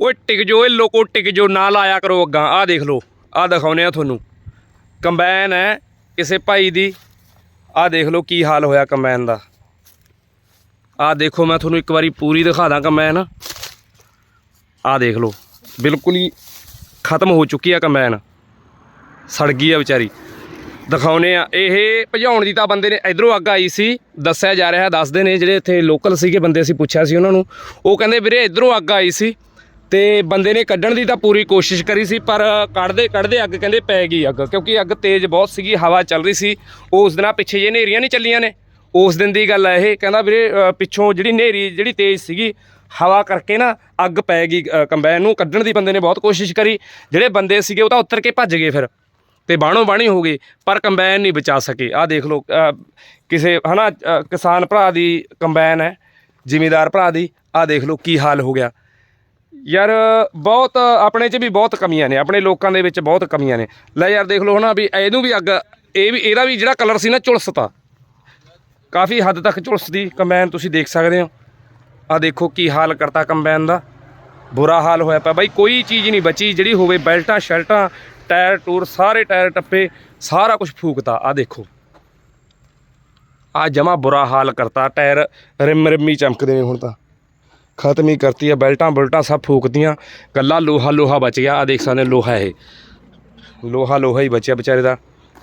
ਓਏ ਟਿਕ ਜੋ ਇਹ ਲੋਕੋ ਟਿਕ ਜੋ, ਨਾ ਲਾਇਆ ਕਰੋ ਅੱਗਾ। ਆਹ ਦੇਖ ਲਓ, ਆਹ ਦਿਖਾਉਨੇ ਆ ਤੁਹਾਨੂੰ। ਕੰਬਾਈਨ ਹੈ ਕਿਸੇ ਭਾਈ ਦੀ। ਆਹ ਦੇਖ ਲਓ ਕੀ ਹਾਲ ਹੋਇਆ ਕੰਬਾਈਨ ਦਾ। ਆਹ ਦੇਖੋ, ਮੈਂ ਤੁਹਾਨੂੰ ਇੱਕ ਵਾਰੀ ਪੂਰੀ ਦਿਖਾ ਦਾਂ ਕੰਬਾਈਨ। ਆਹ ਦੇਖ ਲਓ, ਬਿਲਕੁਲ ਹੀ ਖਤਮ ਹੋ ਚੁੱਕੀ ਆ ਕੰਬਾਈਨ। ਸੜ ਗਈ ਆ ਵਿਚਾਰੀ। ਦਿਖਾਉਨੇ ਆ, ਇਹ ਭਜਾਉਣ ਦੀ ਤਾਂ ਬੰਦੇ ਨੇ ਇਧਰੋਂ ਅੱਗ ਆਈ ਸੀ, ਦੱਸਿਆ ਜਾ ਰਿਹਾ, ਦੱਸਦੇ ਨੇ ਜਿਹੜੇ ਇੱਥੇ ਲੋਕਲ ਸੀਗੇ, ਬੰਦੇ ਅਸੀਂ ਪੁੱਛਿਆ ਸੀ ਉਹਨਾਂ ਨੂੰ। ਉਹ ਕਹਿੰਦੇ ਵੀਰੇ ਇਧਰੋਂ ਅੱਗ ਆਈ ਸੀ। ਤੇ ਬੰਦੇ ਨੇ ਕੱਢਣ ਦੀ ਤਾਂ ਪੂਰੀ ਕੋਸ਼ਿਸ਼ ਕਰੀ ਸੀ ਪਰ ਕੱਢਦੇ ਕੱਢਦੇ ਅੱਗ ਕਹਿੰਦੇ ਪੈ ਗਈ ਅੱਗ ਕਿਉਂਕਿ ਅੱਗ ਤੇਜ਼ ਬਹੁਤ ਸੀਗੀ ਹਵਾ ਚੱਲ ਰਹੀ ਸੀ। ਉਸ ਦਿਨਾਂ ਪਿੱਛੇ ਜੇ ਹਨੇਰੀਆਂ ਨਹੀਂ ਚੱਲੀਆਂ ਨੇ। ਉਸ ਦਿਨ ਦੀ ਗੱਲ ਹੈ ਇਹ ਕਹਿੰਦਾ ਵੀਰੇ ਪਿੱਛੋਂ ਜਿਹੜੀ ਹਨੇਰੀ ਜਿਹੜੀ ਤੇਜ਼ ਸੀਗੀ ਹਵਾ ਕਰਕੇ ਨਾ ਅੱਗ ਪੈ ਗਈ ਅ, ਕੰਬਾਈਨ ਨੂੰ ਕੱਢਣ ਦੀ ਬੰਦੇ ਨੇ ਬਹੁਤ ਕੋਸ਼ਿਸ਼ ਕਰੀ। ਜਿਹੜੇ ਬੰਦੇ ਸੀਗੇ ਉਹ ਤਾਂ ਉੱਤਰ ਕੇ ਭੱਜ ਗਏ ਫਿਰ ਤੇ ਬਾਣੋ ਬਾਣੀ ਹੋ ਗਏ ਪਰ ਕੰਬਾਈਨ ਨਹੀਂ ਬਚਾ ਸਕੇ। ਆਹ ਦੇਖ ਲਓ ਕਿਸੇ ਹਨਾ ਅਹ, ਕਿਸਾਨ ਭਰਾ ਦੀ ਕੰਬਾਈਨ ਹੈ ਜ਼ਿਮੀਦਾਰ ਭਰਾ ਦੀ ਆਹ ਦੇਖ ਲਓ ਕੀ ਹਾਲ ਹੋ ਗਿਆ। ਯਾਰ, ਬਹੁਤ ਆਪਣੇ 'ਚ ਵੀ ਬਹੁਤ ਕਮੀਆਂ ਨੇ, ਆਪਣੇ ਲੋਕਾਂ ਦੇ ਵਿੱਚ ਬਹੁਤ ਕਮੀਆਂ ਨੇ। ਲੈ ਯਾਰ, ਦੇਖ ਲਓ ਹਨਾ ਵੀ ਇਹਨੂੰ ਵੀ ਅੱਗ, ਇਹ ਵੀ, ਇਹਦਾ ਵੀ ਜਿਹੜਾ ਕਲਰ ਸੀ ਨਾ ਝੁਲਸਤਾ ਕਾਫੀ ਹੱਦ ਤੱਕ ਝੁਲਸਦੀ ਕੰਬਾਈਨ ਤੁਸੀਂ ਦੇਖ ਸਕਦੇ ਹੋ। ਆਹ ਦੇਖੋ ਕੀ ਹਾਲ ਕਰਤਾ ਕੰਬਾਈਨ ਦਾ। ਬੁਰਾ ਹਾਲ ਹੋਇਆ ਪਿਆ। ਬਾਈ ਕੋਈ ਚੀਜ਼ ਨਹੀਂ ਬਚੀ, ਜਿਹੜੀ ਹੋਵੇ ਬੈਲਟਾਂ, ਸ਼ਰਟਾਂ, ਟਾਇਰ, ਟੂਰ, ਸਾਰੇ ਟਾਇਰ ਟੱਪੇ, ਸਾਰਾ ਕੁਝ ਫੂਕਤਾ। ਆ ਦੇਖੋ। ਆ ਜਮਾ ਬੁਰਾ ਹਾਲ ਕਰਤਾ। ਟਾਇਰ ਰਿਮ ਰਿਮੀ ਚਮਕਦੇ ਨੇ ਹੁਣ ਤਾਂ। ਖਤਮ ਹੀ ਕਰਤੀ ਆ, ਬੈਲਟਾਂ ਬੁਲਟਾਂ ਸਭ ਫੂਕਦੀਆਂ ਕੱਲਾ ਲੋਹਾ ਲੋਹਾ ਬਚ ਗਿਆ ਆ ਦੇਖ ਸਕਦੇ ਹੋ ਲੋਹਾ ਇਹ। ਲੋਹਾ ਲੋਹਾ ਹੀ ਬਚਿਆ ਵਿਚਾਰੇ ਦਾ,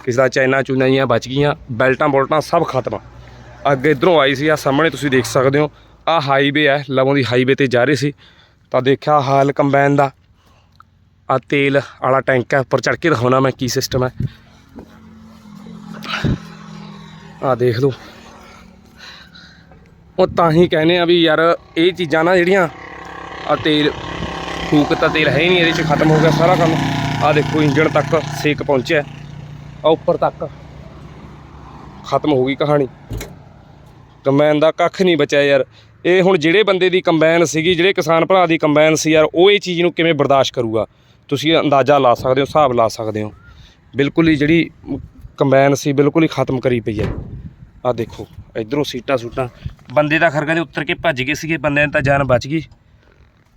ਕਿਸੇ ਦਾ ਚਾਈਨਾ ਚੂਨਾ ਜੀਆਂ ਬਚ ਗਈਆਂ, ਬੈਲਟਾਂ ਬੁਲਟਾਂ ਸਭ ਖਤਮ। ਅੱਗੇ ਇਧਰੋਂ ਆਈ ਸੀ ਆ ਸਾਹਮਣੇ ਤੁਸੀਂ ਦੇਖ ਸਕਦੇ ਹੋ ਆ ਹਾਈਵੇ ਹੈ, ਲਵੋਂ ਦੀ ਹਾਈਵੇ ਤੇ ਜਾ ਰਹੀ ਸੀ, ਤਾਂ ਦੇਖਿਆ ਹਾਲ ਕੰਬਾਈਨ ਦਾ ਆ ਤੇਲ ਵਾਲਾ ਟੈਂਕ ਹੈ, ਉੱਪਰ ਚੜ ਕੇ ਦਿਖਾਉਣਾ ਮੈਂ ਕੀ ਸਿਸਟਮ ਹੈ। ਆ ਦੇਖ ਲਓ ਉਹ ਤਾਂ ਹੀ ਕਹਿੰਦੇ ਆ ਵੀ ਯਾਰ ਇਹ ਚੀਜ਼ਾਂ ਨਾ ਜਿਹੜੀਆਂ ਆ ਤੇਲ, ਫੂਕ ਤਾਂ ਤੇਲ ਹੈ ਹੀ ਨਹੀਂ, ਇਹਦੇ ਚ ਖਤਮ ਹੋ ਗਿਆ ਸਾਰਾ ਕੰਮ। ਆ ਦੇਖੋ ਇੰਜਣ ਤੱਕ ਸੇਕ ਪਹੁੰਚਿਆ। ਆ ਉੱਪਰ ਤੱਕ ਖਤਮ ਹੋ ਗਈ ਕਹਾਣੀ। ਕੰਬਾਈਨ ਦਾ ਕੱਖ ਨਹੀਂ ਬਚਿਆ ਯਾਰ। ਇਹ ਹੁਣ ਜਿਹੜੇ ਬੰਦੇ ਦੀ ਕੰਬਾਈਨ ਸੀਗੀ, ਜਿਹੜੇ ਕਿਸਾਨ ਭਰਾ ਦੀ ਕੰਬਾਈਨ ਸੀ ਯਾਰ, ਉਹ ਇਹ ਚੀਜ਼ ਨੂੰ ਕਿਵੇਂ ਬਰਦਾਸ਼ਤ ਕਰੂਗਾ? ਤੁਸੀਂ ਅੰਦਾਜ਼ਾ ਲਾ ਸਕਦੇ ਹੋ, ਹਿਸਾਬ ਲਾ ਸਕਦੇ ਹੋ। ਬਿਲਕੁਲ ਹੀ ਜਿਹੜੀ ਕੰਬਾਈਨ ਸੀ, ਬਿਲਕੁਲ ਹੀ ਖਤਮ ਕਰੀ ਪਈ ਹੈ। ਆ ਦੇਖੋ। ਇਧਰੋਂ ਸੀਟਾਂ ਸੂਟਾਂ। ਬੰਦੇ ਦਾ ਖਰਗਾ ਦੇ ਉੱਤਰ ਕੇ ਭੱਜ ਗਏ ਸੀਗੇ, ਬੰਦਿਆਂ ਦੀ ਤਾਂ ਜਾਨ ਬਚ ਗਈ।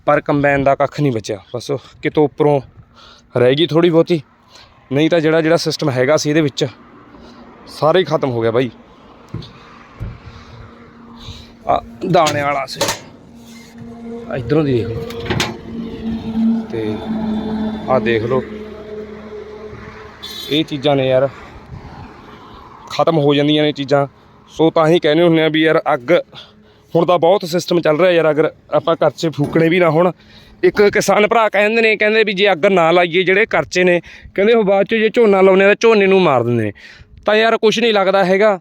ਪਰ ਕੰਬਾਈਨ ਦਾ ਕੱਖ ਨਹੀਂ ਬਚਿਆ। ਬਸ ਕਿਤੋਂ ਉੱਪਰੋਂ ਰਹਿ ਗਈ ਥੋੜੀ ਬਹੁਤੀ। ਨਹੀਂ ਤਾਂ ਜਿਹੜਾ ਜਿਹੜਾ ਸਿਸਟਮ ਹੈਗਾ ਸੀ ਇਹਦੇ ਵਿੱਚ, ਸਾਰੇ ਹੀ ਖਤਮ ਹੋ ਗਿਆ ਬਾਈ। ਆ, ਦਾਣੇ ਵਾਲਾ ਸੀ। ਇਧਰੋਂ ਦੀ ਦੇਖ ਲਓ। ਤੇ ਆ ਦੇਖ ਲਓ। ਇਹ ਚੀਜ਼ਾਂ ਨੇ ਯਾਰ। ਖਤਮ ਹੋ ਜਾਂਦੀਆਂ ਨੇ ਚੀਜ਼ਾਂ। ਸੋ ਤਾਂ ਹੀ ਕਹਿੰਦੇ ਹੁੰਦੇ ਆ ਵੀ ਯਾਰ ਅੱਗ ਹੁਣ ਤਾਂ ਬਹੁਤ ਸਿਸਟਮ ਚੱਲ ਰਿਹਾ ਯਾਰ, ਅਗਰ ਆਪਾਂ ਘਰ ਫੂਕਣੇ ਵੀ ਨਾ ਹੁਣ। ਇੱਕ ਕਿਸਾਨ ਭਰਾ ਕਹਿੰਦੇ ਨੇ, ਕਹਿੰਦੇ ਵੀ ਜੇ ਅੱਗ ਨਾ ਲਾਈਏ ਜਿਹੜੇ ਕਰਚੇ ਨੇ, ਕਹਿੰਦੇ ਉਹ ਬਾਅਦ 'ਚ ਜੇ ਝੋਨਾ ਲਾਉਂਦੇ ਆ ਤਾਂ ਝੋਨੇ ਨੂੰ ਮਾਰ ਦਿੰਦੇ ਨੇ। ਤਾਂ ਯਾਰ ਕੁਝ ਨਹੀਂ ਲੱਗਦਾ ਹੈਗਾ।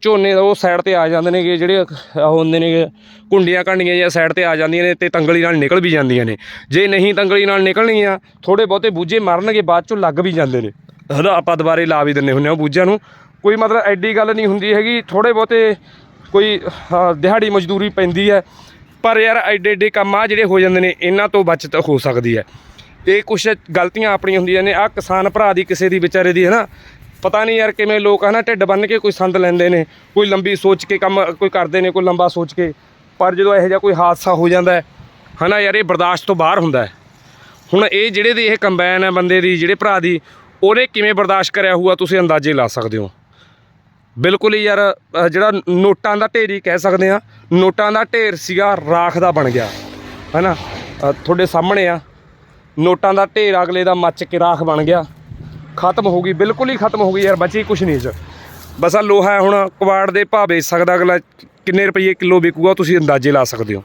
ਝੋਨੇ ਉਹ ਸਾਈਡ ਤੇ ਆ ਜਾਂਦੇ ਨੇਗੇ ਜਿਹੜੇ ਉਹ ਹੁੰਦੇ ਨੇਗੇ ਕੁੰਡੀਆਂ ਕਾਂਡੀਆਂ ਜਾਂ ਸਾਈਡ ਤੇ ਆ ਜਾਂਦੀਆਂ ਨੇ ਤੇ ਤੰਗਲੀ ਨਾਲ ਨਿਕਲ ਵੀ ਜਾਂਦੀਆਂ ਨੇ। ਜੇ ਨਹੀਂ ਤੰਗਲੀ ਨਾਲ ਨਿਕਲਣੀਆਂ ਥੋੜੇ ਬਹੁਤੇ ਬੂਝੇ ਮਰਨਗੇ, ਬਾਅਦ ਚੋਂ ਲੱਗ ਵੀ ਜਾਂਦੇ ਨੇ। ਹਨਾ, ਆਪਾਂ ਦੁਬਾਰੇ ਲਾ ਵੀ ਦਿੰਨੇ ਹੁੰਨੇ ਆ ਬੂਝਿਆਂ ਨੂੰ। ਕੋਈ ਮਤਲਬ ਐਡੀ ਗੱਲ ਨਹੀਂ ਹੁੰਦੀ ਹੈਗੀ ਥੋੜੇ ਬਹੁਤੇ ਕੋਈ ਦਿਹਾੜੀ ਮਜ਼ਦੂਰੀ ਪੈਂਦੀ ਹੈ। ਪਰ ਯਾਰ ਐਡੇ ਐਡੇ ਕੰਮ ਆ ਜਿਹੜੇ ਹੋ ਜਾਂਦੇ ਨੇ, ਇਹਨਾਂ ਤੋਂ ਬਚਤ ਹੋ ਸਕਦੀ ਹੈ। ਇਹ ਕੁਛ ਗਲਤੀਆਂ ਆਪਣੀਆਂ ਹੁੰਦੀਆਂ ਨੇ। ਆ ਕਿਸਾਨ ਭਰਾ ਦੀ ਕਿਸੇ ਦੀ ਵਿਚਾਰੇ ਦੀ ਹੈ ਨਾ, ਪਤਾ ਨਹੀਂ ਯਾਰ ਕਿਵੇਂ ਲੋਕ ਹਨਾ ਢਿੱਡ ਬੰਨ ਕੇ ਕੋਈ ਸੰਦ ਲੈਂਦੇ ਨੇ, ਕੋਈ ਲੰਬੀ ਸੋਚ ਕੇ ਕੰਮ, ਕੋਈ ਕਰਦੇ ਨੇ, ਕੋਈ ਲੰਬਾ ਸੋਚ ਕੇ। ਪਰ ਜਦੋਂ ਇਹੋ ਜਿਹਾ ਕੋਈ ਹਾਦਸਾ ਹੋ ਜਾਂਦਾ ਹੈ, ਹਨਾ ਯਾਰ ਇਹ ਬਰਦਾਸ਼ਤ ਤੋਂ ਬਾਹਰ ਹੁੰਦਾ ਹੈ। ਹੁਣ ਇਹ ਜਿਹੜੇ ਦੀ ਇਹ ਕੰਬਾਈਨ ਹੈ ਬੰਦੇ ਦੀ, ਜਿਹੜੇ ਭਰਾ ਦੀ, ਉਹਨੇ ਕਿਵੇਂ ਬਰਦਾਸ਼ਤ ਕਰਿਆ ਹੋਊਗਾ ਤੁਸੀਂ ਅੰਦਾਜ਼ੇ ਲਾ ਸਕਦੇ ਹੋ? ਬਿਲਕੁਲ ਹੀ ਯਾਰ ਜਿਹੜਾ ਨੋਟਾਂ ਦਾ ਢੇਰ ਹੀ ਕਹਿ ਸਕਦੇ ਆ ਨੋਟਾਂ ਦਾ ਢੇਰ ਸੀਗਾ, ਰਾਖ ਦਾ ਬਣ ਗਿਆ। ਹੈਨਾ? ਅਹ ਤੁਹਾਡੇ ਸਾਹਮਣੇ ਆ। ਨੋਟਾਂ ਦਾ ਢੇਰ ਅਗਲੇ ਦਾ ਮੱਚ ਕੇ ਰਾਖ ਬਣ ਗਿਆ। ਖਤਮ ਹੋ ਗਈ, ਬਿਲਕੁਲ ਹੀ ਖਤਮ ਹੋ ਗਈ ਯਾਰ, ਬਚੀ ਕੁਛ ਨਹੀਂ ਇਸ 'ਚ। ਬਸ ਆ ਲੋਹਾ ਹੁਣ ਕਵਾੜ ਦੇ ਭਾਅ ਵੇਚ ਸਕਦਾ, ਅਗਲਾ ਕਿੰਨੇ ਰੁਪਏ ਕਿਲੋ ਵਿਕੂਗਾ, ਤੁਸੀਂ ਅੰਦਾਜ਼ੇ ਲਾ ਸਕਦੇ ਹੋ।